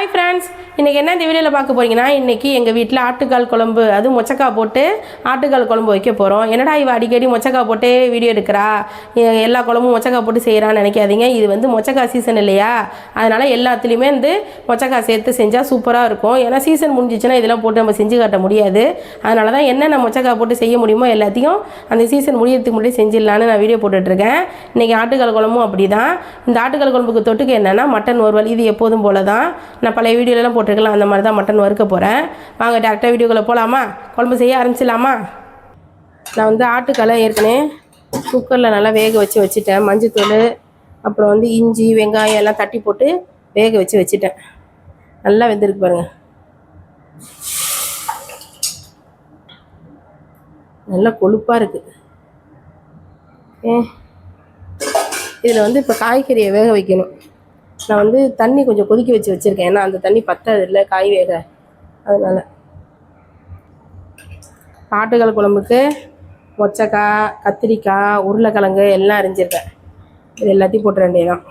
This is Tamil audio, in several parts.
ஹாய் ஃப்ரெண்ட்ஸ் இன்றைக்கி என்ன இந்த வீடியோவில் பார்க்க போறீங்கன்னா இன்றைக்கி எங்கள் வீட்டில் ஆட்டுக்கால் குழம்பு அதுவும் மொச்சக்காய் போட்டு ஆட்டுக்கால் குழம்பு வைக்க போகிறோம் என்னடா இவ அடிக்கடி மொச்சக்காய் போட்டு வீடியோ எடுக்கிறா? எல்லா குழம்பும் மொச்சக்காய் போட்டு செய்கிறான்னு நினைக்காதீங்க. இது வந்து மொச்சக்காய் சீசன் இல்லையா? அதனால் எல்லாத்துலேயுமே வந்து மொச்சக்காய் சேர்த்து செஞ்சால் சூப்பராக இருக்கும். ஏன்னா சீசன் முடிஞ்சிச்சுன்னா இதெல்லாம் போட்டு நம்ம செஞ்சு காட்ட முடியாது. அதனால தான் என்னென்ன மொச்சக்காய் போட்டு செய்ய முடியுமோ எல்லாத்தையும் அந்த சீசன் முடியறதுக்கு முன்னாடி செஞ்சிடலான்னு நான் வீடியோ போட்டுட்ருக்கேன். இன்றைக்கி ஆட்டுக்கால் குழம்பும் அப்படி தான் இந்த ஆட்டுக்கால் குழம்புக்கு தொட்டுக்கு என்னென்னா மட்டன் ஒருவல் இது எப்போதும் போல தான் நான் பழைய வீடியோலாம் போட்டிருக்கலாம் அந்த மாதிரி தான் மட்டன் வறுக்க போகிறேன் வாங்க டேரெக்டாக வீடியோக்குள்ளே போகலாமா குழம்பு செய்ய ஆரம்பிச்சிடலாமா? நான் வந்து ஆட்டுக்காலை ஏற்கனவே குக்கரில் நல்லா வேக வச்சு வச்சுட்டேன். மஞ்சத்தூள் அப்புறம் வந்து இஞ்சி வெங்காயம் எல்லாம் தட்டி போட்டு வேக வச்சு வச்சுட்டேன். நல்லா வெந்திருக்கு பாருங்கள் நல்லா கொழுப்பாக இருக்குது ஏ இதில் வந்து இப்போ காய்கறியை வேக வைக்கணும். நான் வந்து தண்ணி கொஞ்சம் கொதிக்க வச்சு வச்சுருக்கேன். ஏன்னா அந்த தண்ணி பத்தாது இல்லை காய் வேக. அதனால். ஆட்டுக்கால் குழம்புக்கு மொச்சக்காய் கத்திரிக்காய் உருளைக்கிழங்கு எல்லாம் அரிஞ்சிருக்கேன். இது எல்லாத்தையும் போட்டுற வேண்டியதான்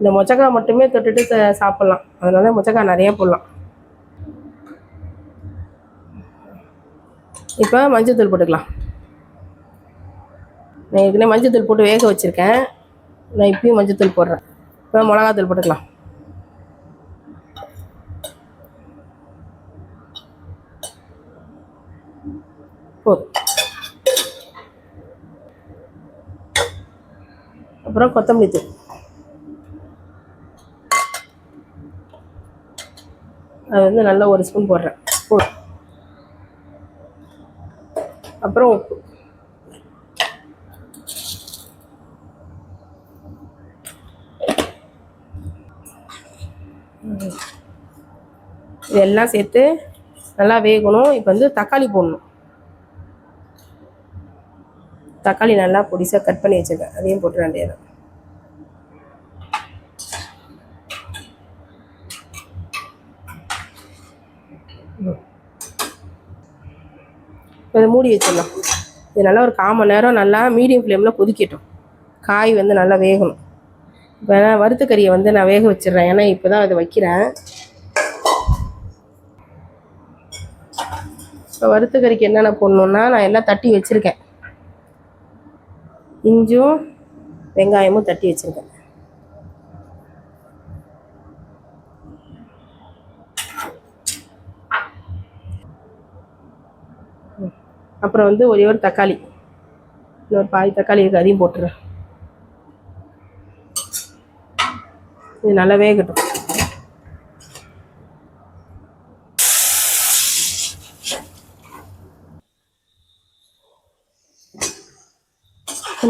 இந்த மொச்சக்காய் மட்டுமே தொட்டுட்டு சாப்பிட்லாம். அதனால மொச்சக்காய் நிறைய போடலாம். இப்போ மஞ்சத்தூள் போட்டுக்கலாம். நான் ஏற்கனவே மஞ்சத்தூள் போட்டு வேக வச்சுருக்கேன். நான் இப்பயும் மஞ்சத்தூள் போடுறேன். இப்போ மிளகாத்தூள் போட்டுக்கலாம். போதும். அப்புறம் கொத்தமல்லி தூள். அது வந்து நல்லா ஒரு ஸ்பூன் போடுறேன். போதும். அப்புறம் உப்பு இதெல்லாம் சேர்த்து நல்லா வேகணும். இப்போ வந்து தக்காளி போடணும். தக்காளி நல்லா பொடிசாக கட் பண்ணி வச்சுருக்கேன். அதையும் போட்டுற வேண்டியது இதை மூடி வச்சிடலாம். இது நல்லா ஒரு கால் மணி நேரம் நல்லா மீடியம் ஃப்ளேமில் கொதிக்கட்டும். காய் வந்து நல்லா வேகணும். இப்போ நான் வறுத்த கறியை வந்து நான் வேக வச்சிடுறேன். ஏன்னா இப்போ தான் அதை வைக்கிறேன். இப்போ வறுத்த கறிக்கு என்னென்ன போடணுன்னா நான் எல்லாம் தட்டி வச்சுருக்கேன். இஞ்சும் வெங்காயமும் தட்டி வச்சுருக்கேன். அப்புறம் வந்து ஒரே ஒரு தக்காளி. இன்னொரு பாய் தக்காளி இருக்குது அதையும் போட்டுறேன் இது நல்லா வேகட்டும்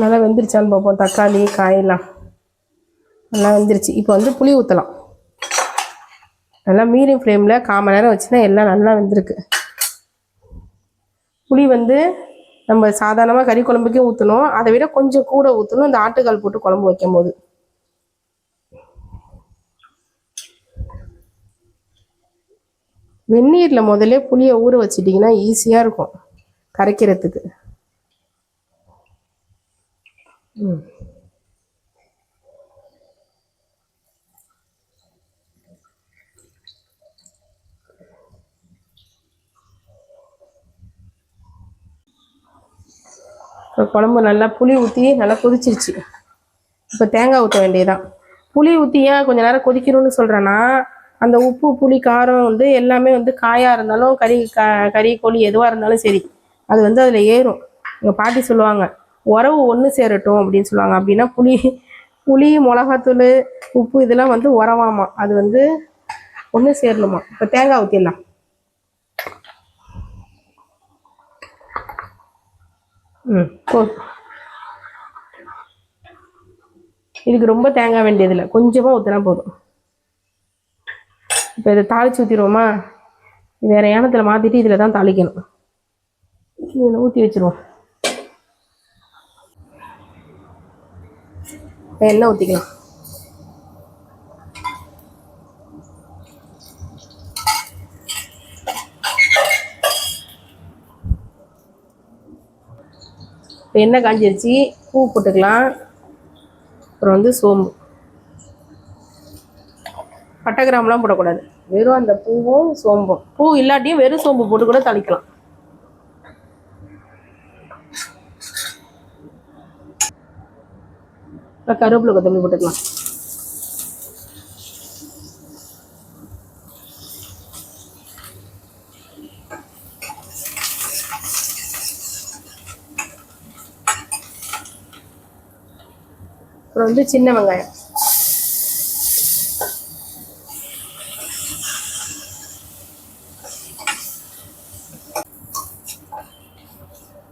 நல்லா வெந்துருச்சான்னு பார்ப்போம். தக்காளி காயெல்லாம். நல்லா வெந்துருச்சு. இப்போ வந்து புளி ஊற்றலாம் நல்லா மீடியம் ஃப்ளேமில் கால் மணி நேரம் வச்சுன்னா எல்லாம் நல்லா வெந்திருக்கு. புளி வந்து நம்ம சாதாரணமாக கறி குழம்புக்கே ஊற்றணும் அதை விட கொஞ்சம் கூட ஊற்றணும் இந்த ஆட்டுக்கால் போட்டு குழம்பு வைக்கும் போது வெந்நீரில் முதல்ல புளியை ஊற வச்சிட்டிங்கன்னா ஈஸியாக இருக்கும். கரைக்கிறதுக்கு. இப்போ குழம்பு நல்லா புளி ஊற்றி நல்லா கொதிச்சிருச்சு. இப்போ தேங்காய் ஊற்ற வேண்டியதுதான். புளி ஊற்றி ஏன் கொஞ்சம் நேரம் கொதிக்கணும்னு சொல்கிறேன்னா அந்த உப்பு புளி காரம் வந்து எல்லாமே வந்து காயாக இருந்தாலும் கறி க கறி கோழி எதுவாக இருந்தாலும் சரி அது வந்து அதில் ஏறும். எங்கள் பாட்டி சொல்லுவாங்க உறவு ஒன்று சேரட்டும் அப்படின்னு சொல்லுவாங்க. அப்படின்னா புளி புளி மிளகாத்தூள் உப்பு இதெல்லாம் வந்து உரவாமா அது வந்து ஒன்று சேரணுமா? இப்போ தேங்காய் ஊற்றிடலாம் ம் போ இதுக்கு ரொம்ப தேங்காய் வேண்டியதில்லை கொஞ்சமாக ஊற்றினா போதும். இப்போ இதை தாளித்து ஊற்றிடுவோமா வேறு ஏனத்தில் மாற்றிட்டு இதில் தான் தாளிக்கணும். இதில் ஊற்றி வச்சிருவோம். எண்ணெய் ஊற்றிக்கலாம் இப்போ எண்ணெய் காஞ்சிருச்சு பூ போட்டுக்கலாம். அப்புறம் வந்து சோம்பு. பட்டை கிராம்பெலாம் போடக்கூடாது. வெறும் அந்த பூவும் சோம்பும். பூ இல்லாட்டியும் வெறும் சோம்பு போட்டு கூட தாளிக்கலாம். அப்புறம் கருவேப்பிலை கொத்தமல்லி போட்டுக்கலாம். அப்புறம் வந்து சின்ன வெங்காயம்.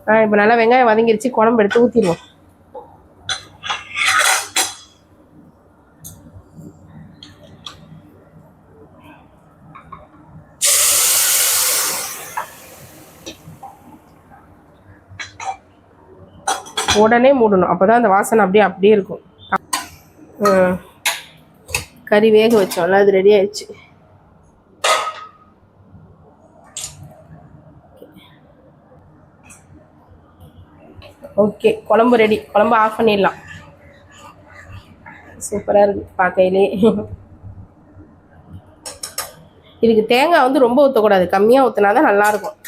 ஆ இப்போ நல்லா வெங்காயம் வதங்கிருச்சு. குழம்பு எடுத்து ஊற்றிடுவோம் உடனே மூடணும். அப்போ தான் அந்த வாசனை அப்படியே அப்படியே இருக்கும். கறி வேக வச்சோம்ல அது ரெடி ஆயிடுச்சு. ஓகே குழம்பு ரெடி குழம்பு ஆஃப் பண்ணிடலாம். சூப்பராக இருக்குது பார்க்கையிலே. இதுக்கு தேங்காய் வந்து ரொம்ப ஊற்றக்கூடாது கம்மியாக ஊற்றினா தான் நல்லாயிருக்கும்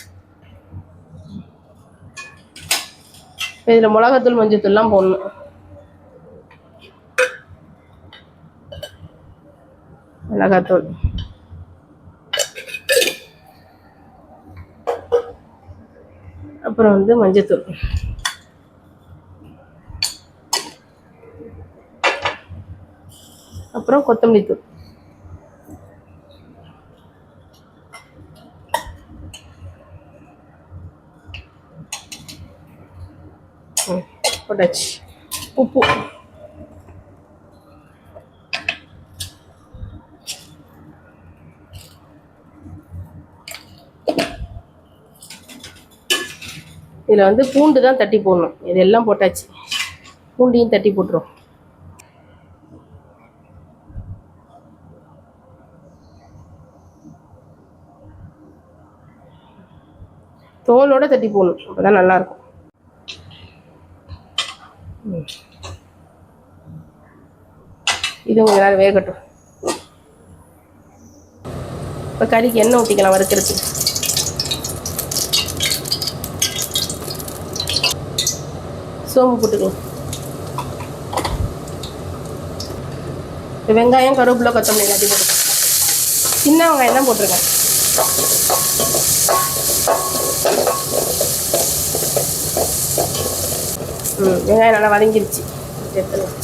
இதில் மிளகாத்தூள் மஞ்சத்தூள்லாம் போடணும். மிளகாத்தூள் அப்புறம் வந்து மஞ்சத்தூள் அப்புறம் கொத்தமல்லி தூள் ம், போட்டாச்சு உப்பு இதில் வந்து பூண்டு தான் தட்டி போடணும். இதெல்லாம் போட்டாச்சு. பூண்டையும் தட்டி போட்டுரும். தோலோட தட்டி போடணும். அப்போ தான் நல்லாயிருக்கும். இது கொஞ்ச நேரம் வேகட்டும். இப்போ கறிக்கு எண்ணெய் ஊற்றிக்கலாம் வறுக்கிறதுக்கு. சோம்பு போட்டுக்கலாம் வெங்காயம் கருவேப்பிலை கொத்தமல்லி எல்லாத்தையும் போட்டுக்கலாம் சின்ன வெங்காயம் தான் போட்டிருக்கேன். ம் வெங்காயம் நல்லா வதங்கிருச்சு. எடுத்துக்கலாம்.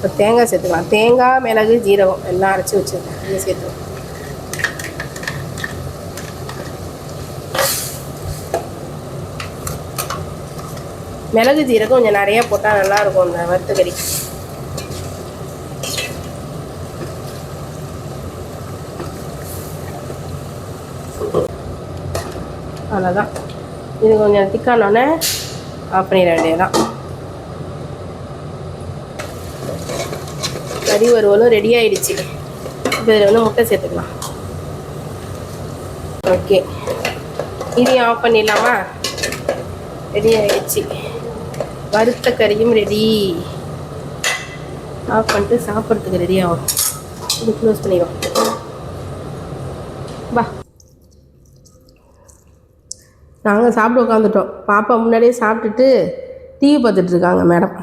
இப்போ தேங்காய் சேர்த்துக்கலாம். தேங்காய் மிளகு ஜீரகம் எல்லாம் அரைச்சி வச்சுருக்கேன். இதை சேர்த்துக்கலாம். மிளகு ஜீரகம் கொஞ்சம் நிறைய போட்டால் நல்லாயிருக்கும் இந்த வறுத்துக்கறி அவ்வளோதான் இது கொஞ்சம் திக்கானோடனே ஆஃப் பண்ணிட தான் கறி வறுவலும் ரெடி ஆயிடுச்சு. இப்போ இதில் வந்து முட்டை சேர்த்துக்கலாம். ஓகே. இதையும் ஆஃப் பண்ணிடலாமா? ரெடி ஆயிடுச்சு. வறுத்த கறியும் ரெடி ஆஃப் பண்ணிட்டு சாப்பிட்றதுக்கு ரெடி ஆகும் இது க்ளோஸ் பண்ணிடுவோம். வா. நாங்கள் சாப்பிட உட்காந்துட்டோம் பாப்பா முன்னாடியே சாப்பிட்டுட்டு டிவி பார்த்துட்ருக்காங்க மேடம்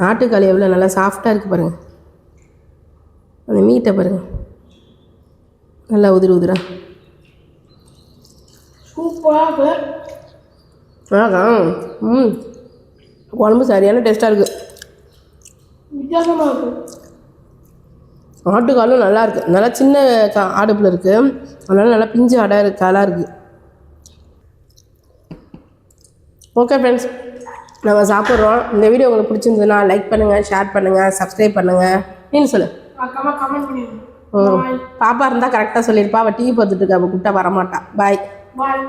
ஆட்டுக்கால் எவ்வளோ நல்லா சாஃப்டாக இருக்குது பாருங்கள் அந்த மீட்டை பாருங்கள் நல்லா உதிரி உதிரா. சூப்பராக ஆகா ம். குழம்பு சரியான டேஸ்ட்டாக இருக்குது வித்தியாசமாக ஆட்டுக்காலும் நல்லா இருக்குது நல்லா சின்ன கா ஆடுப்பில் இருக்குது அதனால நல்லா பிஞ்சு ஆடா இருக்கு காலாக இருக்குது ஓகே ஃப்ரெண்ட்ஸ் நாங்கள் சாப்பிட்றோம். இந்த வீடியோ உங்களுக்கு பிடிச்சிருந்ததுன்னா லைக் பண்ணுங்கள் ஷேர் பண்ணுங்கள் சப்ஸ்கிரைப் பண்ணுங்கள் நீனு சொல்லு. பாப்பா இருந்தால் கரெக்டாக சொல்லியிருப்பா. அவள் டிவி பார்த்துட்டு இருக்கா. அவள் கூப்பிட்டா வரமாட்டா. பாய் பாய்